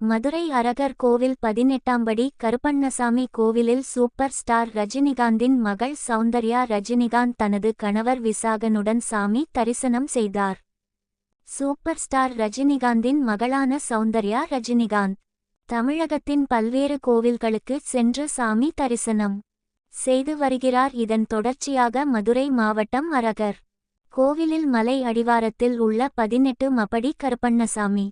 மதுரை அரகர் கோவில் பதினெட்டாம்படி கருப்பண்ணசாமி கோவிலில் super star ரஜினிகாந்தின் மகள் சௌந்தர்யா ரஜினிகாந்த் தனது கணவர் விசாகனுடன் சாமி தரிசனம் செய்தார். சூப்பர் ஸ்டார் ரஜினிகாந்தின் மகளான சௌந்தர்யா ரஜினிகாந்த் தமிழகத்தின் பல்வேறு கோவில்களுக்கு சென்று சாமி தரிசனம் செய்து வருகிறார். இதன் தொடர்ச்சியாக மதுரை மாவட்டம் அரகர் கோவிலில் மலை அடிவாரத்தில் உள்ள பதினெட்டு மபடி கருப்பண்ணசாமி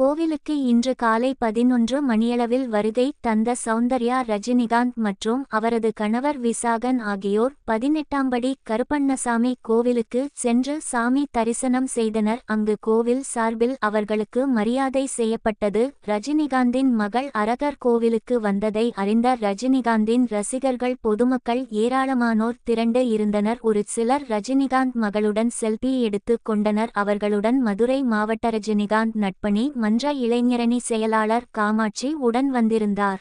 கோவிலுக்கு இன்று காலை பதினொன்று மணியளவில் வருகை தந்த சௌந்தர்யா ரஜினிகாந்த் மற்றும் அவரது கணவர் விசாகன் ஆகியோர் பதினெட்டாம்படி கருப்பண்ணசாமி கோவிலுக்கு சென்று சாமி தரிசனம் செய்தனர். அங்கு கோவில் சார்பில் அவர்களுக்கு மரியாதை செய்யப்பட்டது. ரஜினிகாந்தின் மகள் அரகர் கோவிலுக்கு வந்ததை அறிந்த ரஜினிகாந்தின் ரசிகர்கள் பொதுமக்கள் ஏராளமானோர் திரண்டு இருந்தனர். ஒரு சிலர் ரஜினிகாந்த் மகளுடன் செல்பி எடுத்து கொண்டனர். அவர்களுடன் மதுரை மாவட்ட ரஜினிகாந்த் நட்பணி மன்ற இளைஞரணி செயலாளர் காமாட்சி உடன் வந்திருந்தார்.